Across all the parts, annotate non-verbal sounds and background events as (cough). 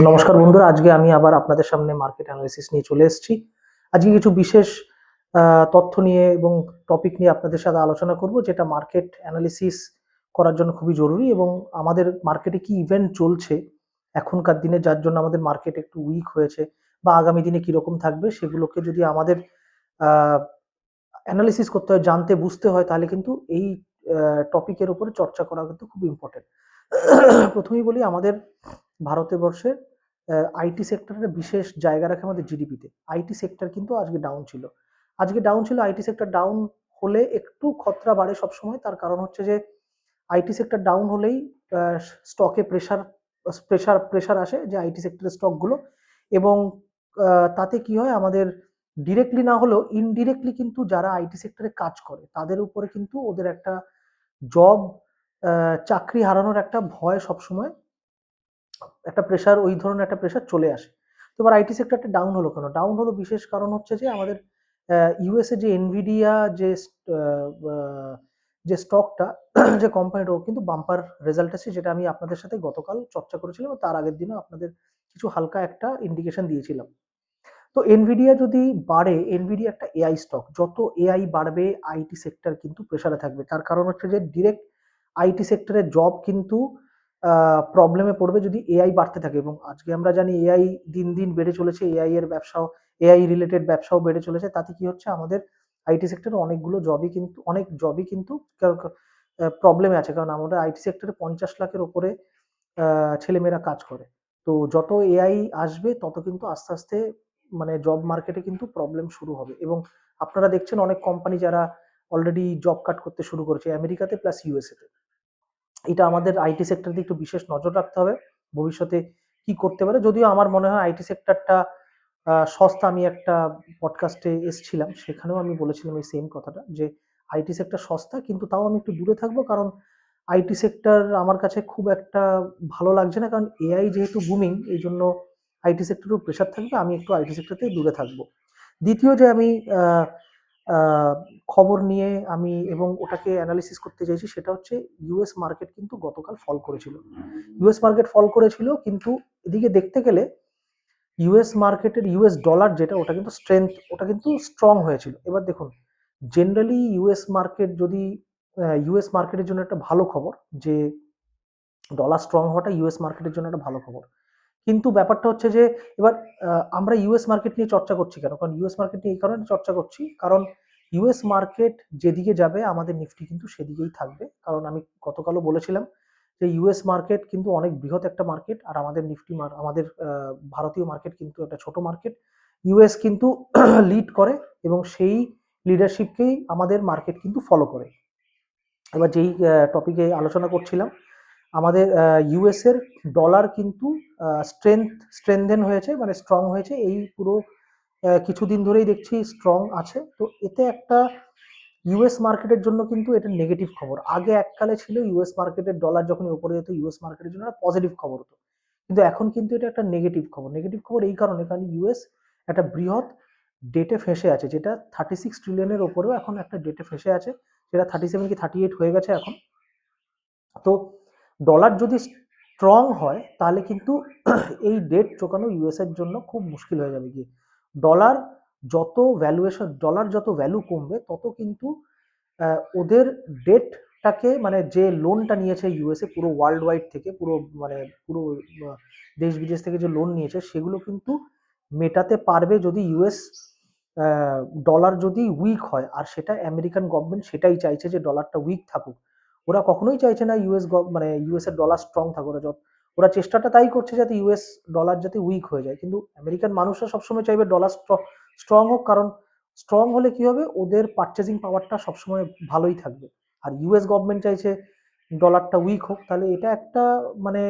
নমস্কার বন্ধুরা, আজকে আমি আবার আপনাদের সামনে মার্কেট অ্যানালিসিস নিয়ে চলে এসেছি। আজকে কিছু বিশেষ তথ্য নিয়ে এবং টপিক নিয়ে আপনাদের সাথে আলোচনা করব, যেটা মার্কেট অ্যানালিসিস করার জন্য খুবই জরুরি এবং আমাদের মার্কেটে কি ইভেন্ট চলছে এখনকার দিনে, যার জন্য আমাদের মার্কেট একটু উইক হয়েছে বা আগামী দিনে কীরকম থাকবে, সেগুলোকে যদি আমাদের অ্যানালিসিস করতে হয়, জানতে, বুঝতে হয়, তাহলে কিন্তু এই টপিকের উপরে চর্চা করা কিন্তু খুব ইম্পর্টেন্ট প্রথমেই বলি আমাদের ভারতবর্ষের আইটি সেক্টরের বিশেষ জায়গা রাখে আমাদের জিডিপিতে আইটি সেক্টর কিন্তু আজকে ডাউন ছিল। আজকে ডাউন ছিল আইটি সেক্টর ডাউন হলে একটু খতরা বাড়ে সবসময়, তার কারণ হচ্ছে যে আইটি সেক্টর ডাউন হলেই স্টকে প্রেশার প্রেশার প্রেশার আসে যে আইটি সেক্টরের স্টকগুলো এবং তাতে কি হয়, আমাদের ডিরেক্টলি না হলেও ইনডিরেক্টলি কিন্তু যারা আইটি সেক্টরে কাজ করে, তাদের উপরে কিন্তু ওদের একটা জব চাকরি হারানোর একটা ভয় সবসময়, একটা প্রেশার ওই ধরনের একটা প্রেশার চলে আসে। তো এবার আইটি সেক্টরটা ডাউন হলো কেন? ডাউন হলো বিশেষ কারণ হচ্ছে যে আমাদের ইউএসএ যে এনভিডিয়া যে যে স্টকটা (clears throat) যে কোম্পানিটা ও কিন্তু বাম্পার রেজাল্ট আছে, যেটা আমি আপনাদের সাথে গতকাল চর্চা করেছিলাম তার আগের দিনও আপনাদের কিছু হালকা একটা ইন্ডিকেশন দিয়েছিলাম। তো এনভিডিয়া যদি বাড়ে এনভিডিয়া একটা এআই স্টক যত এআই বাড়বে আইটি সেক্টর কিন্তু প্রেশারে থাকবে। তার কারণ হচ্ছে যে ডিরেক্ট আইটি সেক্টরের জব কিন্তু প্রবলেমে পড়বে যদি এআই বাড়তে থাকে। এবং আজকে আমরা জানি এআই দিন দিন বেড়ে চলেছে। এআই এর ব্যবসাও এআই রিলেটেড ব্যবসাও বেড়ে চলেছে। তাতে কি হচ্ছে? আমাদের আইটি সেক্টরে অনেকগুলো জবই কিন্তু, অনেক জবই কিন্তু প্রবলেমে আছে। কারণ আমাদের আইটি সেক্টরে পঞ্চাশ লাখের ওপরে ছেলেমেয়েরা কাজ করে। তো যত এআই আসবে, তত কিন্তু আস্তে আস্তে মানে জব মার্কেটে কিন্তু প্রবলেম শুরু হবে। এবং আপনারা দেখছেন অনেক কোম্পানি যারা অলরেডি জব কাট করতে শুরু করেছে। আমেরিকাতে প্লাস ইউএসএতে এটা আমাদের আইটি সেক্টরতে একটু বিশেষ নজর রাখতে হবে। ভবিষ্যতে কি করতে পারে? যদিও আমার মনে হয় আইটি সেক্টরটা সস্তা আমি একটা পডকাস্টে এসছিলাম, সেখানেও আমি বলেছিলাম এই সেম কথাটা যে আইটি সেক্টর সস্তা, কিন্তু তাও আমি একটু দূরে থাকব কারণ আইটি সেক্টর আমার কাছে খুব একটা ভালো লাগছে না। কারণ এআই যেহেতু বুমিং এই জন্য আইটি সেক্টরেও প্রেশার থাকবে, আমি একটু আইটি সেক্টর দূরে থাকব। দ্বিতীয় যে আমি খবর নিয়ে আমি এবং ওটাকে অ্যানালিসিস করতে চাইছি সেটা হচ্ছে ইউএস মার্কেট কিন্তু গতকাল ফল করেছিল। ইউএস মার্কেট ফল করেছিল কিন্তু এদিকে দেখতে গেলে ইউএস মার্কেটের ইউএস ডলার যেটা, ওটা কিন্তু স্ট্রেংথ ওটা কিন্তু স্ট্রং হয়েছিল। এবার দেখুন জেনারেলি ইউএস মার্কেট যদি ইউএস মার্কেটের জন্য একটা ভালো খবর, যে ডলার স্ট্রং হওয়াটা ইউএস মার্কেটের জন্য একটা ভালো খবর। কিন্তু ব্যাপারটা হচ্ছে যে, এবার আমরা ইউএস মার্কেট নিয়ে চর্চা করছি কেন? কারণ ইউএস মার্কেট নিয়ে এই কারণে চর্চা করছি। কারণ ইউএস মার্কেট যেদিকে যাবে, আমাদের নিফটি কিন্তু সেদিকেই থাকবে। কারণ আমি গতকালও বলেছিলাম যে ইউএস মার্কেট কিন্তু অনেক বৃহৎ একটা মার্কেট আর আমাদের নিফটি আমাদের ভারতীয় মার্কেট কিন্তু একটা ছোট মার্কেট ইউএস কিন্তু (clears throat) লিড করে এবং সেই লিডারশিপকেই আমাদের মার্কেট কিন্তু ফলো করে। এবার যেই টপিকে আলোচনা করছিলাম আমাদের ইউএস এর ডলার কিন্তু স্ট্রেংথ স্ট্রেংথেন হয়েছে মানে স্ট্রং হয়েছে। এই পুরো কিছুদিন ধরেই দেখছি স্ট্রং আছে। তো এতে একটা ইউএস মার্কেটের জন্য কিন্তু এটা নেগেটিভ খবর। আগে এককালে ছিল ইউএস মার্কেটের ডলার যখন উপরে যেত ইউএস মার্কেটের জন্য একটা পজিটিভ খবর হতো। কিন্তু এখন কিন্তু এটা একটা নেগেটিভ খবর। নেগেটিভ খবর এই কারণে, কারণ ইউএস একটা বৃহৎ ডেটে ফেসে আছে, যেটা থার্টি সিক্স ট্রিলিয়নের ওপরেও এখন একটা ডেটে ফেসে আছে। যেটা থার্টি সেভেন কি থার্টি এইট হয়ে গেছে এখন। তো ডলার যদি স্ট্রং হয়, তাহলে কিন্তু (clears throat) এই ডেট চোকানো ইউএস এর জন্য খুব মুশকিল হয়ে যাবে গিয়ে। ডলার যত ভ্যালুয়েশন ডলার যত ভ্যালু কমবে, তত কিন্তু ওদের ডেটটাকে মানে যে লোনটা নিয়েছে ইউএসএ পুরো ওয়ার্ল্ড ওয়াইড থেকে, পুরো মানে পুরো দেশ বিদেশ থেকে যে লোন নিয়েছে, সেগুলো কিন্তু মেটাতে পারবে যদি ইউএস ডলার যদি উইক হয়। আর সেটা আমেরিকান গভর্নমেন্ট সেটাই চাইছে যে ডলারটা উইক থাকুক। ওরা কখনোই চাইছে না ইউএস মানে ইউএস এর ডলার স্ট্রং থাকুক, ওরা যত ওরা চেষ্টাটা তাই করছে যাতে ইউএস ডলার যাতে উইক হয়ে যায়। কিন্তু আমেরিকান মানুষরা সবসময় চাইবে ডলার স্ট্রং হোক, কারণ স্ট্রং হলে কি হবে? ওদের পারচেজিং পাওয়ারটা সবসময় ভালোই থাকবে। আর ইউএস গভর্নমেন্ট চাইছে ডলারটা উইক হোক, তাহলে এটা একটা মানে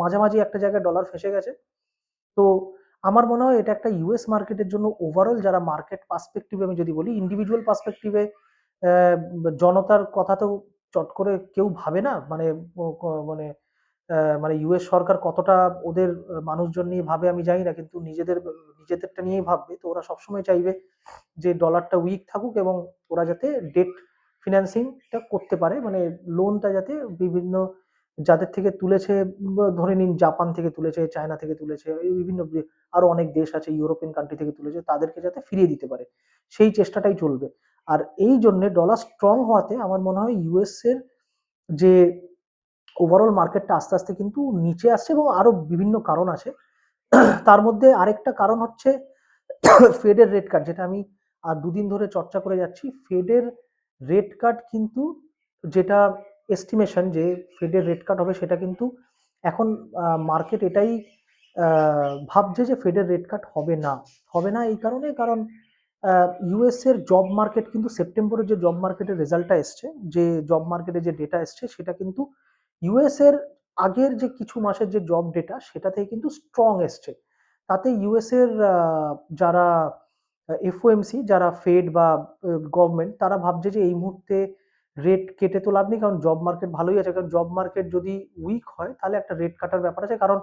মাঝামাঝি একটা জায়গায় ডলার ফেসে গেছে। তো আমার মনে হয় এটা একটা ইউএস মার্কেটের জন্য ওভারঅল যারা মার্কেট পার্সপেক্টিভে আমি যদি বলি ইন্ডিভিজুয়াল পার্সপেক্টিভে জনতার কথা তো চট করে কেউ ভাবে না? মানে মানে মানে ইউএস সরকার কতটা ওদের মানুষজন নিয়ে ভাবে আমি জানি না, কিন্তু নিজেদের, নিজেদেরটা নিয়েই ভাববে। তো ওরা সবসময় চাইবে যে ডলারটা উইক থাকুক এবং ওরা যাতে ডেট ফিনান্সিংটা করতে পারে। মানে লোনটা যাতে বিভিন্ন যাদের থেকে তুলেছে ধরে নিন জাপান থেকে তুলেছে চায়না থেকে তুলেছে বিভিন্ন আরও অনেক দেশ আছে ইউরোপিয়ান কান্ট্রি থেকে তুলেছে, তাদেরকে যাতে ফিরিয়ে দিতে পারে। সেই চেষ্টাটাই চলবে। আর এই জন্য ডলার স্ট্রং হওয়াতে আমার মনে হয় ইউএস এর যে ওভারঅল মার্কেটটা আস্তে আস্তে কিন্তু নিচে আসছে এবং আরও বিভিন্ন কারণ আছে। তার মধ্যে আরেকটা কারণ হচ্ছে ফেডের রেট কার্ড যেটা আমি আর দুদিন ধরে চর্চা করে যাচ্ছি। ফেডের রেট কার্ড কিন্তু যেটা এস্টিমেশন যে ফেডের রেট কার্ড হবে সেটা কিন্তু এখন মার্কেট এটাই ভাবছে যে ফেডের রেট কাট হবে না। হবে না এই কারণে, কারণ ইউএস এর জব মার্কেট কিন্তু সেপ্টেম্বরের যে জব মার্কেটের রেজাল্টটা এসছে যে জব মার্কেটে যে ডেটা এসছে সেটা কিন্তু ইউএস এর আগের যে কিছু মাসের যে জব ডেটা সেটা থেকে কিন্তু স্ট্রং এসছে। তাতে ইউএস এর আহ, যারা এফওএমসি যারা ফেড বা গভর্নমেন্ট তারা ভাবছে যে এই মুহূর্তে রেট কেটে তো লাভ নেই কারণ জব মার্কেট ভালোই আছে। কারণ জব মার্কেট যদি উইক হয় তাহলে একটা রেট কাটার ব্যাপার আছে। কারণ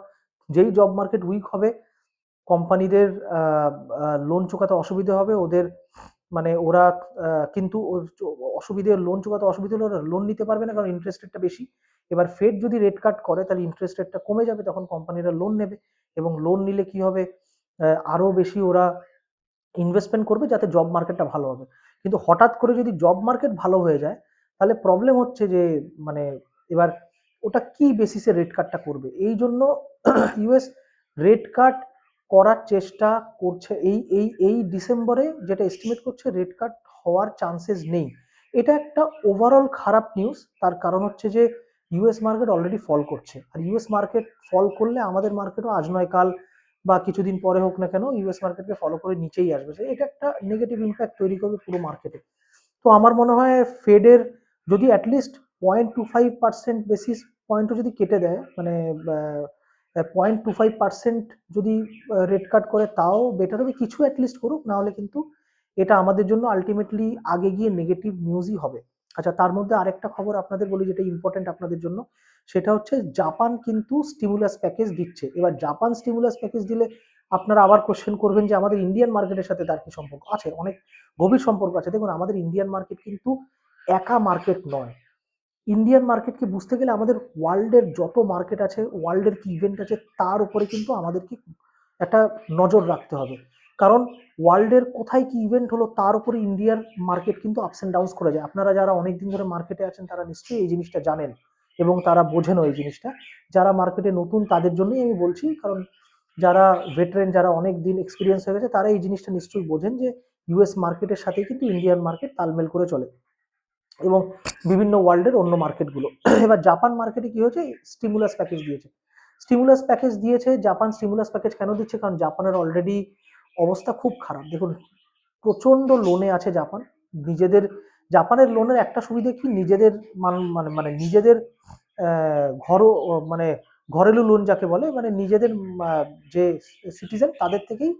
যেই জব মার্কেট উইক হবে কোম্পানিদের লোন চোকাতে অসুবিধা হবে, ওদের মানে ওরা কিন্তু অসুবিধে লোন চোকাতে অসুবিধা হলে ওরা লোন নিতে পারবে না, কারণ ইন্টারেস্ট রেটটা বেশি। এবার ফেড যদি রেট কাট করে, তাহলে ইন্টারেস্ট রেটটা কমে যাবে, তখন কোম্পানিরা লোন নেবে। এবং লোন নিলে কি হবে? আরও বেশি ওরা ইনভেস্টমেন্ট করবে, যাতে জব মার্কেটটা ভালো হবে। কিন্তু হঠাৎ করে যদি জব মার্কেট ভালো হয়ে যায়, তাহলে প্রবলেম হচ্ছে যে মানে এবার ওটা কি বেসিসে রেট কাটটা করবে? এই জন্য ইউএস রেট কাট করার চেষ্টা করছে, এই এই এই ডিসেম্বরে যেটা এস্টিমেট করছে রেড কাট হওয়ার চান্সেস নেই। এটা একটা ওভারঅল খারাপ নিউজ তার কারণ হচ্ছে যে ইউএস মার্কেট অলরেডি ফল করছে। আর ইউএস মার্কেট ফল করলে আমাদের মার্কেটও আজ নয়, কাল বা কিছুদিন পরে হোক না কেন ইউএস মার্কেটকে ফলো করে নিচেই আসবে। এটা একটা নেগেটিভ ইম্প্যাক্ট তৈরি করবে পুরো মার্কেটে তো আমার মনে হয় ফেডের যদি at least point two five percent basis পয়েন্টও যদি কেটে দেয় মানে পয়েন্ট টু ফাইভ পার্সেন্ট যদি রেট কাট করে, তাও বেটার হবে। কিছু অ্যাটলিস্ট করুক, না হলে কিন্তু এটা আমাদের জন্য আলটিমেটলি আগে গিয়ে নেগেটিভ নিউজই হবে। আচ্ছা তার মধ্যে আরেকটা খবর আপনাদের বলি, যেটা ইম্পর্টেন্ট আপনাদের জন্য। সেটা হচ্ছে জাপান কিন্তু স্টিমুলাস প্যাকেজ দিচ্ছে। এবার জাপান স্টিমুলাস প্যাকেজ দিলে আপনারা আবার কোশ্চেন করবেন যে আমাদের ইন্ডিয়ান মার্কেটের সাথে তার কি সম্পর্ক আছে? অনেক গভীর সম্পর্ক আছে। দেখুন, আমাদের ইন্ডিয়ান মার্কেট কিন্তু একা মার্কেট নয়। ইন্ডিয়ান মার্কেটকে বুঝতে গেলে আমাদের ওয়ার্ল্ডের যত মার্কেট আছে ওয়ার্ল্ডের কি ইভেন্ট আছে, তার উপরে কিন্তু আমাদেরকে একটা নজর রাখতে হবে। কারণ ওয়ার্ল্ডের কোথায় কি ইভেন্ট হলো, তার উপরে ইন্ডিয়ার মার্কেট কিন্তু আপস অ্যান্ড ডাউনস করে যায়। আপনারা যারা অনেক দিন ধরে মার্কেটে আছেন, তারা নিশ্চয়ই এই জিনিসটা জানেন এবং তারা বোঝেনও এই জিনিসটা। যারা মার্কেটে নতুন, তাদের জন্যই আমি বলছি, কারণ যারা ভেটারেন যারা অনেক দিন এক্সপিরিয়েন্স হয়ে গেছে, তারা এই জিনিসটা নিশ্চয়ই বোঝেন যে ইউএস মার্কেটের সাথেই কিন্তু ইন্ডিয়ান মার্কেট তালমেল করে চলে। এবং বিভিন্ন ওয়ার্ল্ডের অন্য মার্কেটগুলো (clears throat) এবার জাপান মার্কেটে কি হয়েছে? স্টিমুলাস প্যাকেজ দিয়েছে। স্টিমুলাস প্যাকেজ দিয়েছে জাপান স্টিমুলাস প্যাকেজ কেন দিচ্ছে? কারণ জাপানের অলরেডি অবস্থা খুব খারাপ। দেখুন প্রচণ্ড লোনে আছে জাপান নিজেদের জাপানের লোনের একটা সুবিধা কি? নিজেদের মান- মানে মানে নিজেদের ঘর মানে ঘরেলু লোন যাকে বলে মানে নিজেদের যে সিটিজেন তাদের থেকেই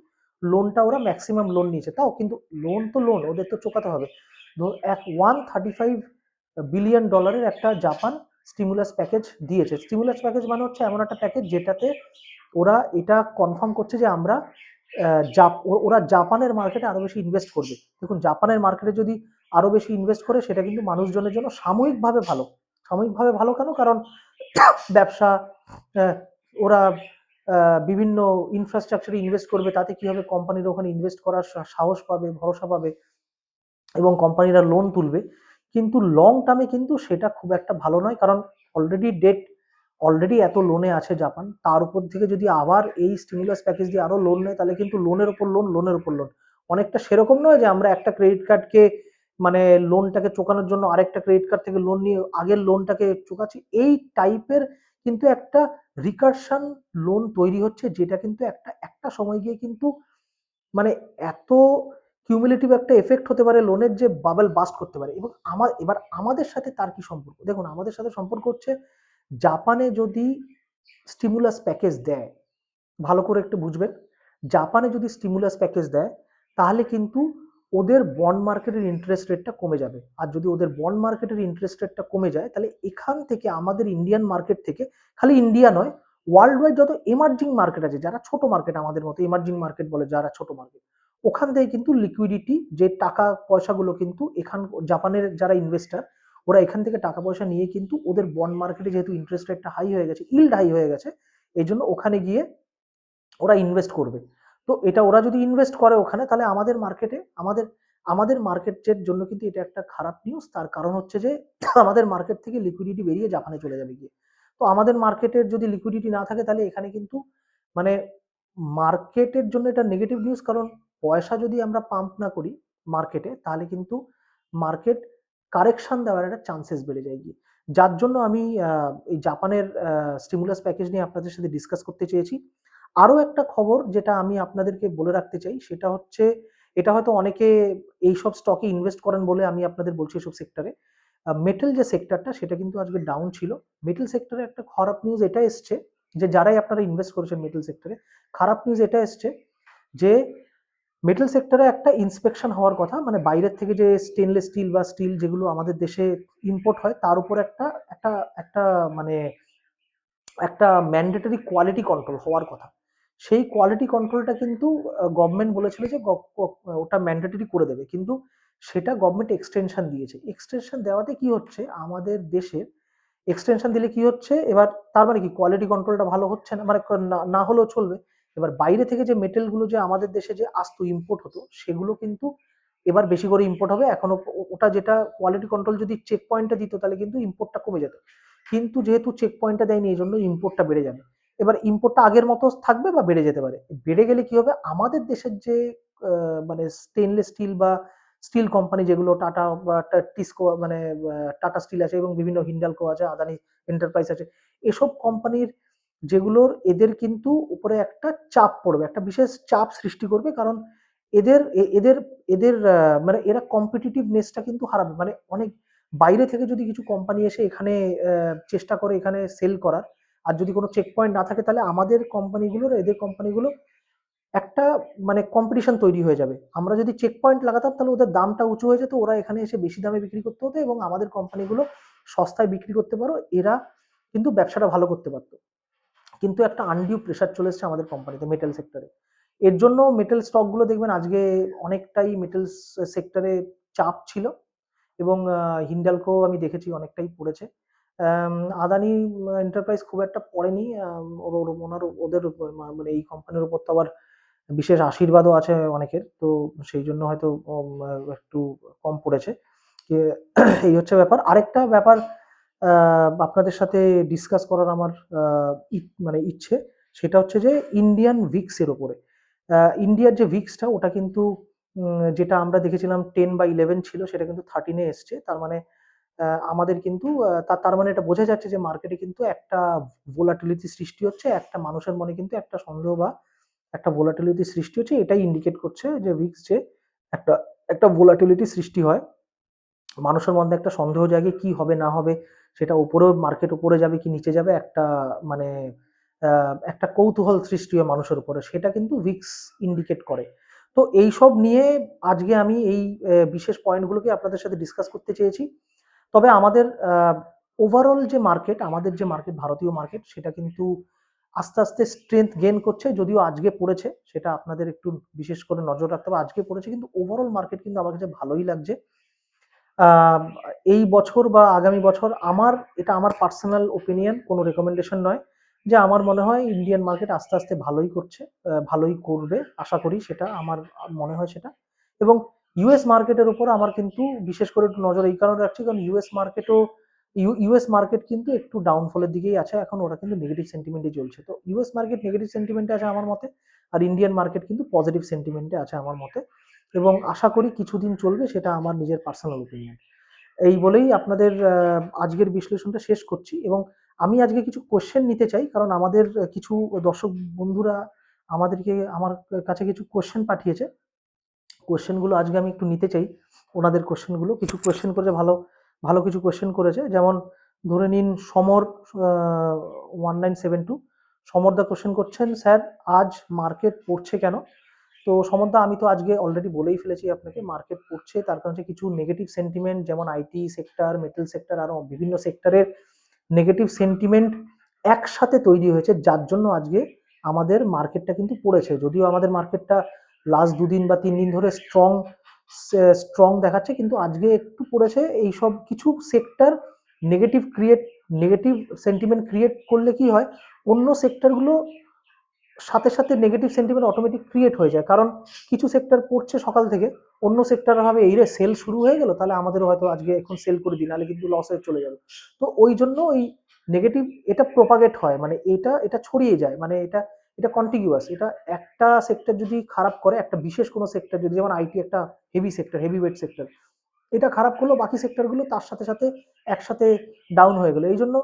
লোনটা ওরা ম্যাক্সিমাম লোন নিয়েছে। তাও কিন্তু লোন তো লোন ওদের তো চোকাতে হবে। এক ওয়ান থার্টি ফাইভ বিলিয়ন ডলারের একটা জাপান স্টিমুলাস প্যাকেজ দিয়েছে। স্টিমুলাস প্যাকেজ মানে হচ্ছে এমন একটা প্যাকেজ যেটাতে ওরা এটা কনফার্ম করছে যে আমরা ওরা জাপানের মার্কেটে আরও বেশি ইনভেস্ট করবে। দেখুন জাপানের মার্কেটে যদি আরও বেশি ইনভেস্ট করে, সেটা কিন্তু মানুষজনের জন্য সাময়িকভাবে ভালো। সাময়িকভাবে ভালো কেন? কারণ (coughs) ব্যবসা ওরা বিভিন্ন ইনফ্রাস্ট্রাকচারে ইনভেস্ট করবে। তাতে কি হবে? কোম্পানির ওখানে ইনভেস্ট করার সাহস পাবে, ভরসা পাবে। এবং কোম্পানিরা লোন তুলবে, কিন্তু লং টার্মে কিন্তু সেটা খুব একটা ভালো নয়। কারণ অলরেডি ডেট অলরেডি এত লোনে আছে জাপান তার উপর থেকে যদি আবার এই স্টিমুলাস প্যাকেজ দিয়ে আরও লোন নেয়, তাহলে কিন্তু লোনের উপর লোন লোনের উপর লোন অনেকটা সেরকম নয় যে আমরা একটা ক্রেডিট কার্ডকে মানে লোনটাকে চোকানোর জন্য আরেকটা ক্রেডিট কার্ড থেকে লোন নিয়ে আগের লোনটাকে চোকাচ্ছি। এই টাইপের কিন্তু একটা রিকারশন লোন তৈরি হচ্ছে, যেটা কিন্তু একটা একটা সময় গিয়ে কিন্তু মানে এত কিউমুলেটিভ একটা এফেক্ট হতে পারে লোনের যে বাবেল বাস্ট করতে পারে। এবং আমার, এবার আমাদের সাথে তার কি সম্পর্ক? দেখুন, আমাদের সাথে সম্পর্ক হচ্ছে জাপানে যদি স্টিমুলাস প্যাকেজ দেয়, ভালো করে একটু বুঝবেন, জাপানে যদি স্টিমুলাস প্যাকেজ দেয়, তাহলে কিন্তু ওদের বন্ড মার্কেটের ইন্টারেস্ট রেটটা কমে যাবে। আর যদি ওদের বন্ড মার্কেটের ইন্টারেস্ট রেটটা কমে যায়, তাহলে এখান থেকে আমাদের ইন্ডিয়ান মার্কেট থেকে, খালি ইন্ডিয়া নয় ওয়ার্ল্ড ওয়াইড যত এমার্জিং মার্কেট আছে, যারা ছোট মার্কেট আমাদের মতো এমার্জিং মার্কেট বলে, যারা ছোট মার্কেট ওখান থেকে কিন্তু লিকুইডিটি যে টাকা পয়সাগুলো কিন্তু এখান, জাপানের যারা ইনভেস্টার ওরা এখান থেকে টাকা পয়সা নিয়ে কিন্তু ওদের বন্ড মার্কেটে যেহেতু ইন্টারেস্ট রেটটা হাই হয়ে গেছে ইল্ড হাই হয়ে গেছে, এই জন্য ওখানে গিয়ে ওরা ইনভেস্ট করবে। তো এটা ওরা যদি ইনভেস্ট করে ওখানে, তাহলে আমাদের মার্কেটে আমাদের আমাদের মার্কেটের জন্য কিন্তু এটা একটা খারাপ নিউজ তার কারণ হচ্ছে যে, আমাদের মার্কেট থেকে লিকুইডিটি বেরিয়ে জাপানে চলে যাবে গিয়ে। তো আমাদের মার্কেটের যদি লিকুইডিটি না থাকে, তাহলে এখানে কিন্তু মানে মার্কেটের জন্য এটা নেগেটিভ নিউজ কারণ পয়সা যদি আমরা পাম্প না করি মার্কেটে তাহলে কিন্তু মার্কেট কারেকশন দেওয়ার একটা চান্সেস বেড়ে যায় গিয়ে। যার জন্য আমি এই জাপানের স্টিমুলাস প্যাকেজ নিয়ে আপনাদের সাথে ডিসকাস করতে চেয়েছি। আরও একটা খবর যেটা আমি আপনাদেরকে বলে রাখতে চাই, সেটা হচ্ছে, এটা হয়তো অনেকে এইসব স্টকে ইনভেস্ট করেন বলে আমি আপনাদের বলছি এসব সেক্টরে মেটেল যে সেক্টরটা সেটা কিন্তু আজকে ডাউন ছিল। মেটেল সেক্টরে একটা খারাপ নিউজ এটা এসছে যে, যারাই আপনারা ইনভেস্ট করেছেন মেটেল সেক্টরে খারাপ নিউজ এটা এসছে যে মেটেল সেক্টরে একটা ইন্সপেকশন হওয়ার কথা মানে বাইরের থেকে যে স্টেনলেস স্টিল বা স্টিল যেগুলো আমাদের দেশে ইম্পোর্ট হয়, তার উপর একটা একটা একটা মানে একটা ম্যান্ডেটরি কোয়ালিটি কন্ট্রোল হওয়ার কথা। সেই কোয়ালিটি কন্ট্রোলটা কিন্তু গভর্নমেন্ট বলেছিল যে ওটা ম্যান্ডেটরি করে দেবে। কিন্তু সেটা গভর্নমেন্ট এক্সটেনশন দিয়েছে। এক্সটেনশন দেওয়াতে কি হচ্ছে? আমাদের দেশের এক্সটেনশন দিলে কি হচ্ছে? এবার তার মানে কি? কোয়ালিটি কন্ট্রোলটা ভালো হচ্ছে না মানে না হলেও চলবে। এবার বাইরে থেকে যে মেটেলগুলো যে আমাদের দেশে যে আসতো ইম্পোর্ট হতো, সেগুলো কিন্তু এবার বেশি করে ইম্পোর্ট হবে। এখনও ওটা যেটা কোয়ালিটি কন্ট্রোল যদি চেক পয়েন্টটা দিত, তাহলে কিন্তু ইম্পোর্টটা কমে যেত। কিন্তু যেহেতু চেক পয়েন্টটা দেয়নি এই জন্য ইম্পোর্টটা বেড়ে যাবে। এবার ইম্পোর্টটা আগের মতো থাকবে বা বেড়ে যেতে পারে। বেড়ে গেলে কি হবে? আমাদের দেশের যে মানে স্টেনলেস স্টিল বা স্টিল কোম্পানি যেগুলো টাটা বা টিসকো মানে টাটা স্টিল আছে এবং বিভিন্ন হিন্ডালকো আছে আদানি এন্টারপ্রাইজ আছে, এসব কোম্পানির যেগুলোর এদের কিন্তু উপরে একটা চাপ পড়বে, একটা বিশেষ চাপ সৃষ্টি করবে কারণ এদের এদের এদের মানে এরা কম্পিটিটিভনেসটা কিন্তু হারাবে। মানে অনেক বাইরে থেকে যদি কিছু কোম্পানি এসে এখানে চেষ্টা করে এখানে সেল করার আর যদি কোনো চেক পয়েন্ট না থাকে তাহলে আমাদের কোম্পানিগুলোর এদের কোম্পানিগুলো একটা মানে কম্পিটিশন তৈরি হয়ে যাবে। আমরা যদি চেক পয়েন্ট লাগাতাম তাহলে ওদের দামটা উঁচু হয়ে যেত, ওরা এখানে এসে বেশি দামে বিক্রি করতে হতো এবং আমাদের কোম্পানিগুলো সস্তায় বিক্রি করতে পারো, এরা কিন্তু ব্যবসাটা ভালো করতে পারতো। কিন্তু একটা আনডিউ প্রেশার চলে এসেছে আমাদের কোম্পানিতে মেটাল সেক্টরে এর জন্য মেটাল স্টকগুলো দেখবেন আজকে অনেকটাই মেটাল সেক্টরে চাপ ছিল এবং হিন্ডালকো আমি দেখেছি অনেকটাই পড়েছে। আদানি এন্টারপ্রাইজ খুব একটা পড়েনি ওনার ওদের মানে এই কোম্পানির উপর তো আবার বিশেষ আশীর্বাদও আছে অনেকের, তো সেই জন্য হয়তো একটু কম পড়েছে। এই হচ্ছে ব্যাপার। আরেকটা ব্যাপার আপনাদের সাথে ডিসকাস করার আমার মানে ইচ্ছে, সেটা হচ্ছে যে ইন্ডিয়ান ভিক্সের ওপরে। ইন্ডিয়ার যে ভিক্সটা ওটা কিন্তু যেটা আমরা দেখেছিলাম টেন বা ইলেভেন ছিল, সেটা কিন্তু থার্টিনে এসছে। তার মানে আমাদের কিন্তু তার মানে এটা বোঝা যাচ্ছে যে মার্কেটে কিন্তু একটা ভোলাটিলিটি সৃষ্টি হচ্ছে, একটা মানুষের মনে কিন্তু একটা সন্দেহ বা একটা ভোলাটিলিটি সৃষ্টি হচ্ছে। এটাই ইন্ডিকেট করছে যে উইক্স যে একটা একটা ভোলাটিলিটি সৃষ্টি হয়। মানুষের মধ্যে একটা সন্দেহ জাগে কি হবে, না হবে, সেটা উপরেও মার্কেট উপরে যাবে কি নিচে যাবে, একটা মানে একটা কৌতূহল সৃষ্টি হয় মানুষের উপরে, সেটা কিন্তু উইক্স ইন্ডিকেট করে। তো এই সব নিয়ে আজকে আমি এই বিশেষ পয়েন্টগুলোকে আপনাদের সাথে ডিসকাস করতে চেয়েছি। তবে আমাদের ওভারঅল যে মার্কেট আমাদের যে মার্কেট ভারতীয় মার্কেট সেটা কিন্তু আস্তে আস্তে স্ট্রেংথ গেন করছে, যদিও আজকে পড়েছে, সেটা আপনাদের একটু বিশেষ করে নজর রাখতে হবে। আজকে পড়েছে কিন্তু ওভারঅল মার্কেট কিন্তু আমার কাছে ভালোই লাগছে। এই বছর বা আগামী বছর আমার, এটা আমার পার্সোনাল ওপিনিয়ন কোনো রেকমেন্ডেশন নয় যে আমার মনে হয় ইন্ডিয়ান মার্কেট আস্তে আস্তে ভালোই করছে ভালোই করবে, আশা করি সেটা আমার, মনে হয় সেটা। এবং ইউএস মার্কেটের উপর আমার কিন্তু বিশেষ করে একটু নজর এই কারণে রাখছি, কারণ ইউএস মার্কেটও ইউএস মার্কেট কিন্তু একটু ডাউনফলের দিকেই আছে, এখন ওরা কিন্তু নেগেটিভ সেন্টিমেন্টে চলছে। তো ইউএস মার্কেট নেগেটিভ সেন্টিমেন্টে আছে আমার মতে, আর ইন্ডিয়ান মার্কেট কিন্তু পজিটিভ সেন্টিমেন্টে আছে আমার মতে। এবং আশা করি কিছুদিন চলবে, সেটা আমার নিজের পার্সোনাল ওপিনিয়ন এই বলেই আপনাদের আজকের বিশ্লেষণটা শেষ করছি। এবং আমি আজকে কিছু কোশ্চেন নিতে চাই, কারণ আমাদের কিছু দর্শক বন্ধুরা আমাদেরকে, আমার কাছে কিছু কোশ্চেন পাঠিয়েছে। কোশ্চেনগুলো আজকে আমি একটু নিতে চাই। ওনাদের কোশ্চেনগুলো কিছু কোশ্চেন করেছে ভালো ভালো কিছু কোশ্চেন করেছে। যেমন ধরে নিন Samar one nine seven two সমরদা question করছেন, স্যার, আজ মার্কেট পড়ছে কেন? তো সমরদা আমি তো আজকে অলরেডি বলেই ফেলেছি আপনাকে মার্কেট পড়ছে। তার কারণ হচ্ছে কিছু নেগেটিভ সেন্টিমেন্ট যেমন আইটি সেক্টর মেটাল সেক্টর আরও বিভিন্ন সেক্টরের নেগেটিভ সেন্টিমেন্ট একসাথে তৈরি হয়েছে। যার জন্য আজকে আমাদের মার্কেটটা কিন্তু পড়েছে। যদিও আমাদের মার্কেটটা লাস্ট দুদিন বা তিন দিন ধরে স্ট্রং স্ট্রং দেখাচ্ছে, কিন্তু আজকে একটু পড়েছে এই সব কিছু sector negative create negative sentiment create করলে কি হয়? অন্য সেক্টরগুলো সাথে সাথে নেগেটিভ সেন্টিমেন্ট অটোমেটিক ক্রিয়েট হয়ে যায়। কারণ কিছু সেক্টর পড়ছে সকাল থেকে, অন্য সেক্টর ভাবে, এই রে সেল শুরু হয়ে গেল, তাহলে আমাদেরও হয়তো আজকে এখন সেল করে দিই, নাহলে কিন্তু লস হয়ে চলে যাবে। তো ওই জন্য ওই নেগেটিভ এটা প্রোপাগেট হয় মানে এটা এটা ছড়িয়ে যায় মানে এটা এটা কন্টিনিউয়াস এটা একটা সেক্টর যদি খারাপ করে, একটা বিশেষ কোনো সেক্টর যদি, যেমন আইটি একটা heavy sector heavy weight sector এটা খারাপ করল বাকি সেক্টরগুলো তার সাথে সাথে একসাথে ডাউন হয়ে গেলো। এই জন্য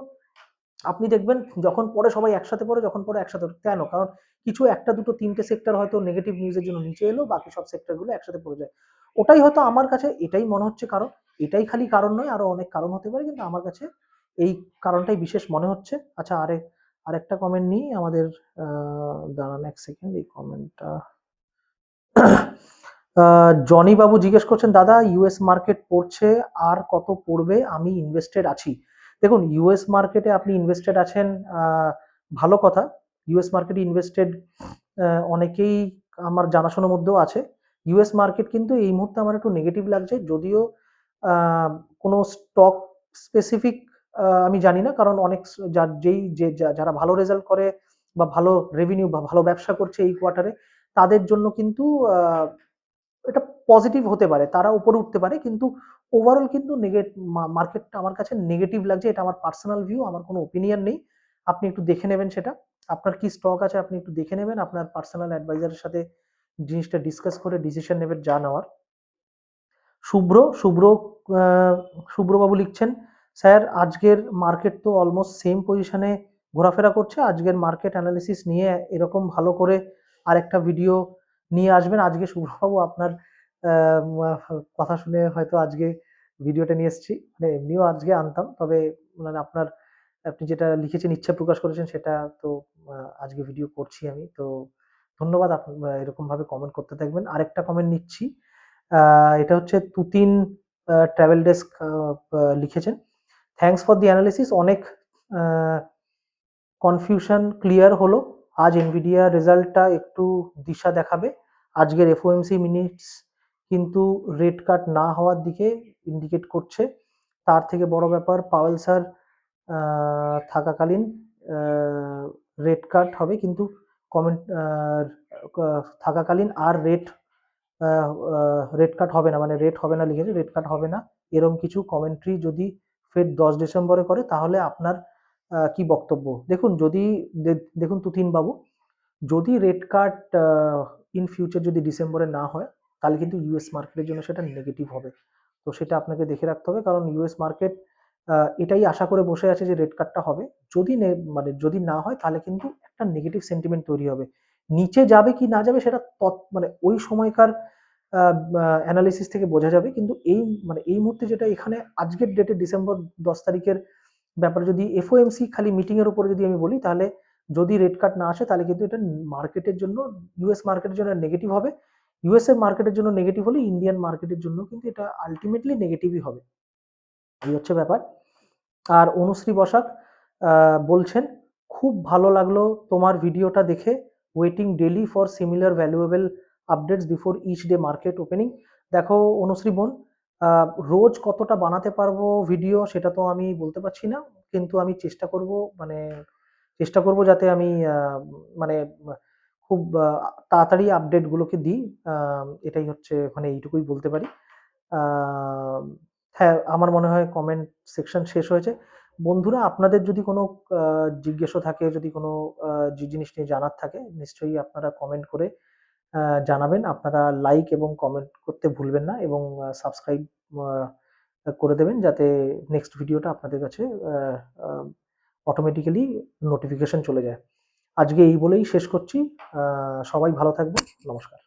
আপনি দেখবেন যখন পরে সবাই একসাথে পড়ে, যখন পরে একসাথে কেন? কারণ কিছু একটা, দুটো, তিনটে সেক্টর হয়তো নেগেটিভ নিউজের জন্য নিচে এলো, বাকি সব সেক্টরগুলো একসাথে পড়ে যায়। ওটাই হয়তো আমার কাছে এটাই মনে হচ্ছে কারণ, এটাই খালি কারণ নয়, আরও অনেক কারণ হতে পারে, কিন্তু আমার কাছে এই কারণটাই বিশেষ মনে হচ্ছে। আচ্ছা আরে আরেকটা কমেন্ট নিই, আমাদের দাঁড়ান এক সেকেন্ড এই কমেন্টটা জনি বাবু জিজ্ঞেস করছেন, দাদা ইউএস মার্কেট পড়ছে, আর কত পড়বে? আমি ইনভেস্টেড আছি। দেখুন ইউএস মার্কেটে আপনি ইনভেস্টেড আছেন ভালো কথা। ইউএস মার্কেটে ইনভেস্টেড অনেকেই আমার জানাশোনার মধ্যেও আছে। ইউএস মার্কেট কিন্তু এই মুহূর্তে আমার একটু নেগেটিভ লাগছে, যদিও কোনো স্টক স্পেসিফিক আমি জানি না, কারণ অনেক যেই যে যারা ভালো রেজাল্ট করে বা ভালো রেভিনিউ বা ভালো ব্যবসা করছে এই কোয়ার্টারে তাদের জন্য কিন্তু এটা পজিটিভ হতে পারে, তারা উপরে উঠতে পারে, কিন্তু ওভারঅল কিন্তু মার্কেটটা আমার কাছে নেগেটিভ লাগছে, এটা আমার পার্সোনাল ভিউ আমার কোনো ওপিনিয়ন নেই। আপনি একটু দেখে নেবেন সেটা। আপনার কি স্টক আছে আপনি একটু দেখে নেবেন, আপনার পার্সোনাল অ্যাডভাইজারের সাথে জিনিসটা ডিসকাস করে ডিসিশন নেবেন যা নেওয়ার। শুভ্র শুভ্র শুভ্রবাবু লিখছেন স্যার, আজকের মার্কেট তো অলমোস্ট সেম পজিশনে ঘোরাফেরা করছে। আজকের মার্কেট অ্যানালিসিস নিয়ে এরকম ভালো করে আরেকটা ভিডিও নিয়ে আসবেন। আজকে শুভ্রবাবু আপনার কথা শুনে হয়তো আজকে ভিডিওটা নিয়ে এসেছি। মানে এমনিও আজকে আনতাম, তবে মানে আপনার, আপনি যেটা লিখেছেন, ইচ্ছা প্রকাশ করেছেন, সেটা তো আজকে ভিডিও করছি আমি। তো ধন্যবাদ আপনি এরকমভাবে কমেন্ট করতে থাকবেন। আরেকটা কমেন্ট নিচ্ছি। এটা হচ্ছে তুতিন ট্রাভেল ডেস্ক লিখেছেন। থ্যাঙ্কস ফর দি অ্যানালিসিস অনেক কনফিউশন ক্লিয়ার হলো। আজ এনভিডিয়া রেজাল্টটা একটু দিশা দেখাবে। আজকের এফওএমসি মিনিটস কিন্তু রেড কাট না হওয়ার দিকে ইন্ডিকেট করছে। তার থেকে বড় ব্যাপার পাওয়েল স্যার থাকাকালীন রেড কাট হবে কিন্তু কমেন্ট থাকাকালীন আর রেট রেড কাট হবে না। মানে রেট হবে না লিখেছে রেড কাট হবে না। এরকম কিছু কমেন্ট্রি যদি ফের দশ ডিসেম্বরে করে, তাহলে আপনার কি বক্তব্য? দেখুন, যদি দেখুন তুতিন বাবু, যদি রেড কার্ড ইন ফিউচার যদি ডিসেম্বরে না হয়, তাহলে কিন্তু ইউএস মার্কেটের জন্য সেটা নেগেটিভ হবে। তো সেটা আপনাকে দেখে রাখতে হবে, কারণ ইউএস মার্কেট এটাই আশা করে বসে আছে যে রেড কার্ডটা হবে। যদি মানে যদি না হয়, তাহলে কিন্তু একটা নেগেটিভ সেন্টিমেন্ট তৈরি হবে। নিচে যাবে কি না যাবে, সেটা মানে ওই সময়কার অ্যানালিসিস থেকে বোঝা যাবে। কিন্তু এই মানে এই মুহূর্তে যেটা এখানে আজকের ডেটে ডিসেম্বর দশ তারিখের ব্যাপারে যদি এফওএমসি খালি মিটিংয়ের উপরে যদি আমি বলি, তাহলে যদি রেড কার্ড না আসে, তাহলে কিন্তু এটা মার্কেটের জন্য ইউএস মার্কেটের জন্য নেগেটিভ হবে। ইউএস এর মার্কেটের জন্য নেগেটিভ হলে ইন্ডিয়ান মার্কেটের জন্য কিন্তু এটা আলটিমেটলি নেগেটিভই হবে। এই হচ্ছে ব্যাপার। আর অনুশ্রী বসাক বলছেন, খুব ভালো লাগল তোমার ভিডিওটা দেখে। Waiting daily for similar valuable updates before each day market opening দেখো, অনুশ্রী বোন রোজ কতটা বানাতে পারব ভিডিও সেটা তো আমি বলতে পারছি না, কিন্তু আমি চেষ্টা করব মানে চেষ্টা করব যাতে আমি মানে খুব তাড়াতাড়ি আপডেটগুলোকে দিই এটাই হচ্ছে মানে এইটুকুই বলতে পারি। হ্যাঁ আমার মনে হয় কমেন্ট সেকশন শেষ হয়েছে। বন্ধুরা, আপনাদের যদি কোনো জিজ্ঞাসা থাকে, যদি কোনো যে জিনিস নিয়ে জানার থাকে, নিশ্চয়ই আপনারা কমেন্ট করে জানাবেন। আপনারা লাইক এবং কমেন্ট করতে ভুলবেন না এবং সাবস্ক্রাইব করে দেবেন যাতে নেক্সট ভিডিওটা আপনাদের কাছে অটোমেটিক্যালি নোটিফিকেশন চলে যায়। আজকে এই বলেই শেষ করছি। সবাই ভালো থাকবেন। নমস্কার।